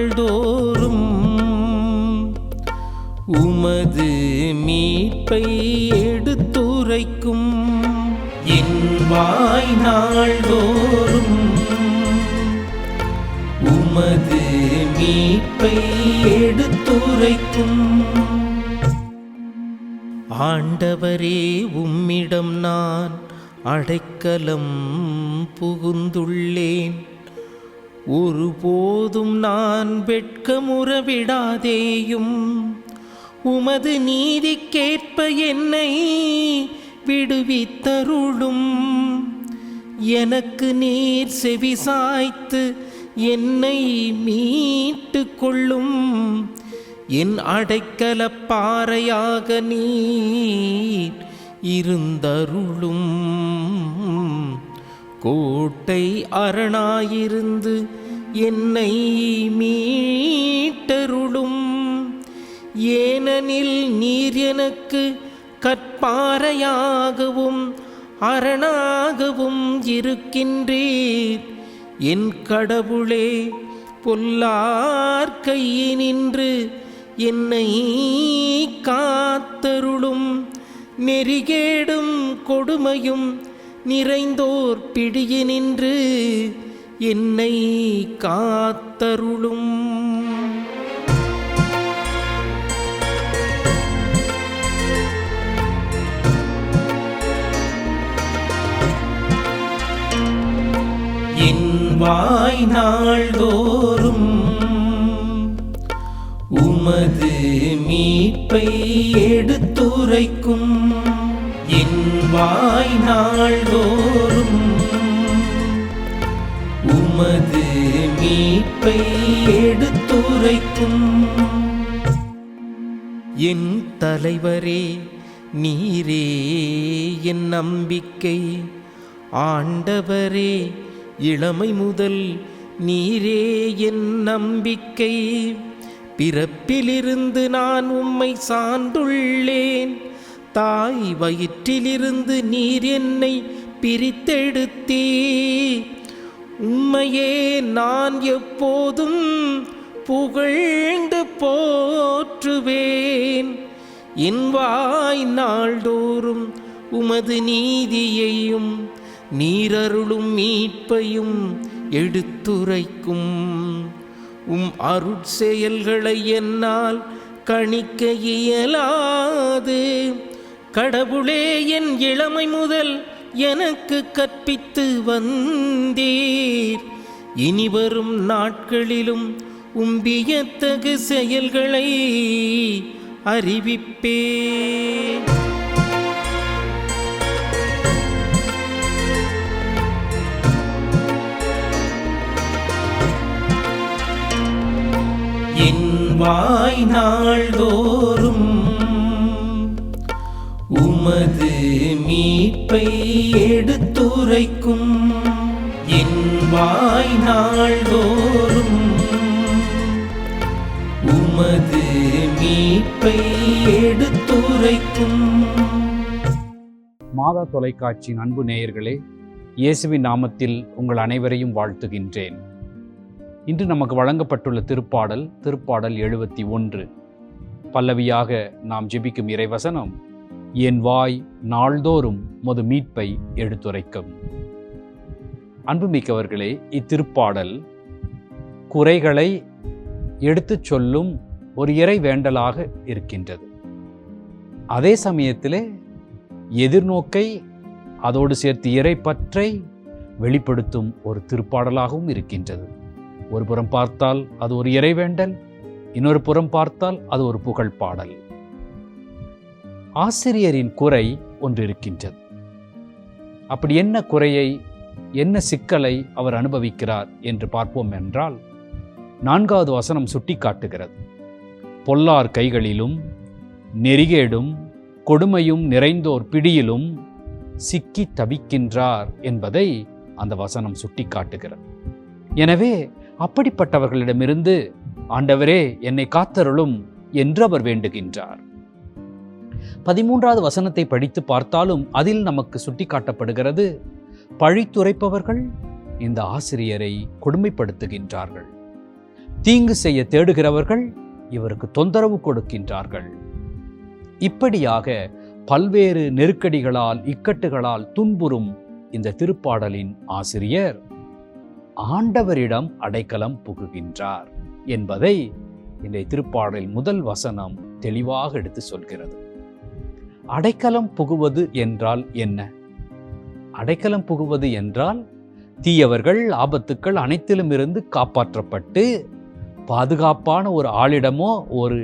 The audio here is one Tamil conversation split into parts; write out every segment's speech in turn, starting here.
நாள்தோறும் உமது மீட்பை எடுத்துரைக்கும். என் வாய் நாள்தோறும் உமது மீட்பை எடுத்துரைக்கும். ஆண்டவரே உம்மிடம் நான் அடைக்கலம் புகுந்துள்ளேன். ஒருபோதும் நான் வெட்கமுற விடாதேயும் உமது நீதிக்கேற்ப என்னை விடுவித்தருளும். எனக்கு நீர் செவிசாய்த்து என்னை மீட்டு கொள்ளும். என் அடைக்கல பாறையாக நீர் இருந்தருளும். கோட்டை அரணாயிருந்து என்னை மீட்டருளும். ஏனெனில் நீர் எனக்கு கற்பாறையாகவும் அரணாகவும் இருக்கின்றீர். என் கடவுளே பொல்லார்கையினின்று என்னை காத்தருளும். நெறிகேடும் கொடுமையும் நிறைந்தோர் பிடியினின்று என்னை காத்தருளும். என் வாய் நாள்தோறும் உமது மீட்பை எடுத்துரைக்கும். என் வாய் நாள்தோறும். உமது மீட்பை எடுத்துரைக்கும். என் தலைவரே நீரே என் நம்பிக்கை. ஆண்டவரே இளமை முதல் நீரே என் நம்பிக்கை. பிறப்பிலிருந்து நான் உம்மை சார்ந்துள்ளேன். தாய் வயிற்றிலிருந்து நீர் என்னை பிரித்தெடுத்தீ. உம்மையே நான் எப்போதும் புகழ்ந்து போற்றுவேன். என் வாய் நாள்தோறும் உமது நீதியையும் நீரருளும் மீட்பையும் எடுத்துரைக்கும். உம் அருட்செயல்களை என்னால் கணிக்க இயலாது. கடவுளே என் இளமை முதல் எனக்கு கற்பித்து வந்தீர். இனி வரும் நாட்களிலும் உம்பியத்தகு செயல்களை அறிவிப்பே. என் வாய் நாள்தோறும் உமது மீட்பை எடுத்துரைக்கும் என் வாய் நாள்தோறும். உமது மீட்பை எடுத்துரைக்கும். மாதா தொலைக்காட்சியின் அன்பு நேயர்களே இயேசுவின் நாமத்தில் உங்கள் அனைவரையும் வாழ்த்துகின்றேன். இன்று நமக்கு வழங்கப்பட்டுள்ள திருப்பாடல் திருப்பாடல் எழுபத்தி ஒன்று. பல்லவியாக நாம் ஜெபிக்கும் இறைவசனம் என் வாய் நாள்தோறும் மது மீட்பை எடுத்துரைக்கும். அன்புமிக்கவர்களே இத்திருப்பாடல் குறைகளை எடுத்துச் சொல்லும் ஒரு இறை வேண்டலாக இருக்கின்றது. அதே சமயத்திலே எதிர்நோக்கை அதோடு சேர்த்து இறைப்பற்றை வெளிப்படுத்தும் ஒரு திருப்பாடலாகவும் இருக்கின்றது. ஒரு புறம் பார்த்தால் அது ஒரு இறைவேண்டல் இன்னொரு புறம் பார்த்தால் அது ஒரு புகழ் பாடல் ஆசிரியரின் குறை ஒன்று இருக்கின்றது அப்படி என்ன குறையை என்ன சிக்கலை அவர் அனுபவிக்கிறார் என்று பார்ப்போம் என்றால் நான்காவது வசனம் சுட்டிக்காட்டுகிறது. பொல்லார் கைகளிலும் நெறிகேடும் கொடுமையும் நிறைந்தோர் பிடியிலும் சிக்கி தவிக்கின்றார் என்பதை அந்த வசனம் சுட்டி காட்டுகிறது எனவே அப்படிப்பட்டவர்களிடமிருந்து ஆண்டவரே என்னை காத்தருளும் என்று அவர் வேண்டுகின்றார். பதிமூன்றாவது வசனத்தை படித்து பார்த்தாலும் அதில் நமக்கு சுட்டிக்காட்டப்படுகிறது பழித்துரைப்பவர்கள் இந்த ஆசிரியரை கொடுமைப்படுத்துகின்றார்கள். தீங்கு செய்ய தேடுகிறவர்கள் இவருக்கு தொந்தரவு கொடுக்கின்றார்கள். இப்படியாக பல்வேறு நெருக்கடிகளால் இக்கட்டுகளால் துன்புறும் இந்த திருப்பாடலின் ஆசிரியர் ஆண்டவரிடம் அடைக்கலம் புகுகின்றார் என்பதை இந்த திருப்பாடலின் முதல் வசனம் தெளிவாக எடுத்து சொல்கிறது. அடைக்கலம் புகுவது என்றால் என்ன? அடைக்கலம் புகுவது என்றால் தீயவர்கள் ஆபத்துக்கள் அனைத்திலும் இருந்து காப்பாற்றப்பட்டு பாதுகாப்பான ஒரு ஆளிடமோ ஒரு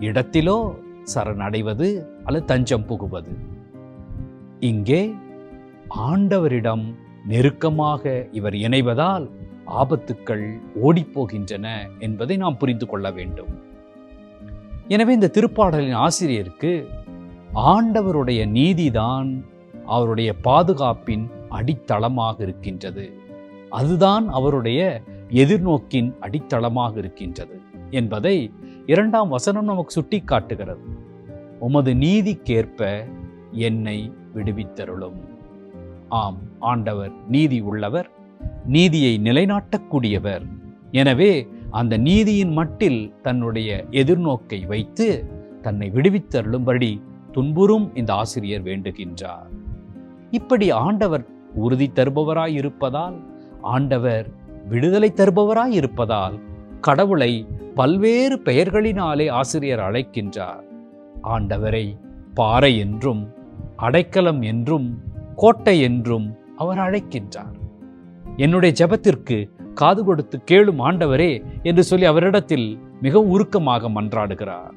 இடத்திலோ சரணடைவது அல்லது தஞ்சம் புகுவது. இங்கே ஆண்டவரிடம் நெருக்கமாக இவர் இணைவதால் ஆபத்துக்கள் ஓடிப்போகின்றன என்பதை நாம் புரிந்து கொள்ள வேண்டும். எனவே இந்த திருப்பாடலின் ஆசிரியருக்கு ஆண்டவருடைய நீதிதான் அவருடைய பாதுகாப்பின் அடித்தளமாக இருக்கின்றது. அதுதான் அவருடைய எதிர்நோக்கின் அடித்தளமாக இருக்கின்றது என்பதை இரண்டாம் வசனம் நமக்கு சுட்டிக்காட்டுகிறது. உமது நீதிக்கேற்ப என்னை விடுவித்தருளும். ஆம் ஆண்டவர் நீதி உள்ளவர் நீதியை நிலைநாட்டக்கூடியவர். எனவே அந்த நீதியின் மட்டில் தன்னுடைய எதிர்நோக்கை வைத்து தன்னை விடுவித்தருளும்படி துன்புறும் இந்த ஆசிரியர் வேண்டுகின்றார். இப்படி ஆண்டவர் உறுதி தருபவராய் இருப்பதால் ஆண்டவர் விடுதலை தருபவராய் இருப்பதால் கடவுளை பல்வேறு பெயர்களினாலே ஆசிரியர் அழைக்கின்றார். ஆண்டவரை பாறை என்றும் அடைக்கலம் என்றும் கோட்டை என்றும் அவர் அழைக்கின்றார். என்னுடைய ஜெபத்திற்கு காது கொடுத்து கேளும் ஆண்டவரே என்று சொல்லி அவரிடத்தில் மிகவும் உருக்கமாக மன்றாடுகிறார்.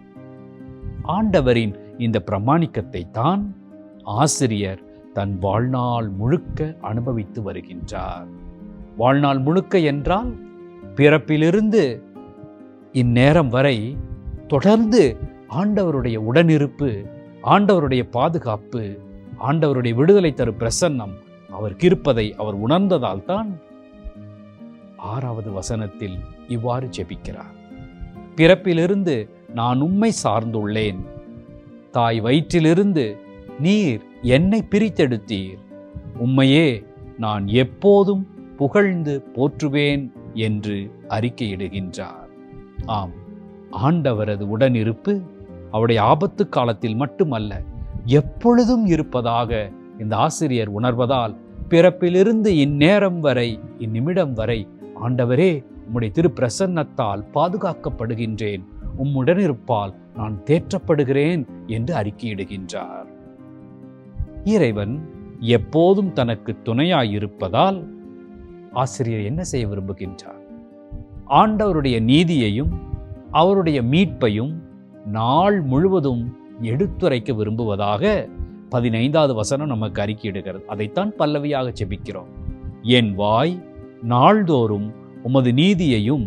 ஆண்டவரின் இந்த பிரமாணிக்கத்தை தான் ஆசிரியர் தன் வாழ்நாள் முழுக்க அனுபவித்து வருகின்றார். வாழ்நாள் முழுக்க என்றால் பிறப்பிலிருந்து இந்நேரம் வரை தொடர்ந்து ஆண்டவருடைய உடனிருப்பு ஆண்டவருடைய பாதுகாப்பு ஆண்டவருடைய விடுதலை தரும் பிரசன்னம் அவருக்கு இருப்பதை அவர் உணர்ந்ததால் தான் ஆறாவது வசனத்தில் இவ்வாறு ஜெபிக்கிறார். பிறப்பிலிருந்து நான் உம்மை சார்ந்துள்ளேன். தாய் வயிற்றிலிருந்து நீர் என்னை பிரித்தெடுத்தீர். உம்மையே நான் எப்போதும் புகழ்ந்து போற்றுவேன் என்று அறிக்கையிடுகின்றார். ஆம் ஆண்டவரது உடனிருப்பு அவருடைய ஆபத்து காலத்தில் மட்டுமல்ல எப்பொழுதும் இருப்பதாக இந்த ஆசிரியர் உணர்வதால் பிறப்பிலிருந்து இந்நேரம் வரை இந்நிமிடம் வரை ஆண்டவரே உம்முடைய திருப்பிரசன்னத்தால் பாதுகாக்கப்படுகின்றேன் உம்முடனிருப்பால் நான் தேற்றப்படுகிறேன் என்று அறிக்கையிடுகின்றார். இறைவன் எப்போதும் தனக்கு துணையாயிருப்பதால் ஆசிரியர் என்ன செய்ய விரும்புகின்றார்? ஆண்டவருடைய நீதியையும் அவருடைய மீட்பையும் நாள் முழுவதும் எடுத்துரைக்க விரும்புவதாக பதினைந்தாவது வசனம் நமக்கு அறிக்கையிடுகிறது. அதைத்தான் பல்லவியாக செபிக்கிறோம் என் வாய் நாள்தோறும் உமது நீதியையும்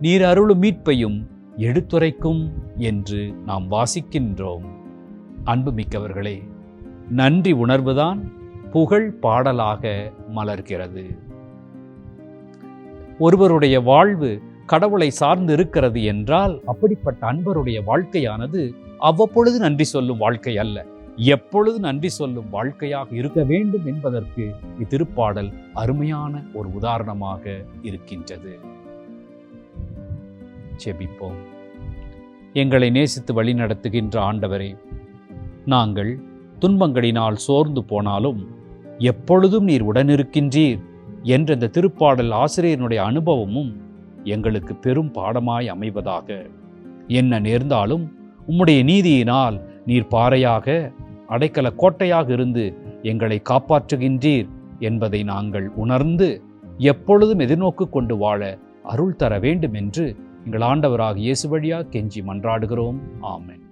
நீர் அருளும் மீட்பையும் எடுத்துரைக்கும் என்று நாம் வாசிக்கின்றோம். அன்புமிக்கவர்களே நன்றி உணர்வுதான் புகழ் பாடலாக மலர்கிறது. ஒருவருடைய வாழ்வு கடவுளை சார்ந்து இருக்கிறது என்றால் அப்படிப்பட்ட அன்பருடைய வாழ்க்கையானது அவ்வப்பொழுது நன்றி சொல்லும் வாழ்க்கை அல்ல. எப்பொழுது நன்றி சொல்லும் வாழ்க்கையாக இருக்க வேண்டும் என்பதற்கு இத்திருப்பாடல் அருமையான ஒரு உதாரணமாக இருக்கின்றது. செபிப்போம் எங்களை நேசித்து வழிநடத்துகின்ற ஆண்டவரே நாங்கள் துன்பங்களினால் சோர்ந்து போனாலும் எப்பொழுதும் நீர் உடனிருக்கின்றீர் என்ற இந்த திருப்பாடல் ஆசிரியனுடைய அனுபவமும் எங்களுக்கு பெரும் பாடமாய் அமைவதாக. என்ன நேர்ந்தாலும் உம்முடைய நீதியினால் நீர் பாறையாக அடைக்கல கோட்டையாக இருந்து எங்களை காப்பாற்றுகின்றீர் என்பதை நாங்கள் உணர்ந்து எப்பொழுதும் எதிர்நோக்கு கொண்டு வாழ அருள் தர வேண்டும் என்று எங்கள் ஆண்டவராக இயேசு வழியாக கெஞ்சி மன்றாடுகிறோம். ஆமென்.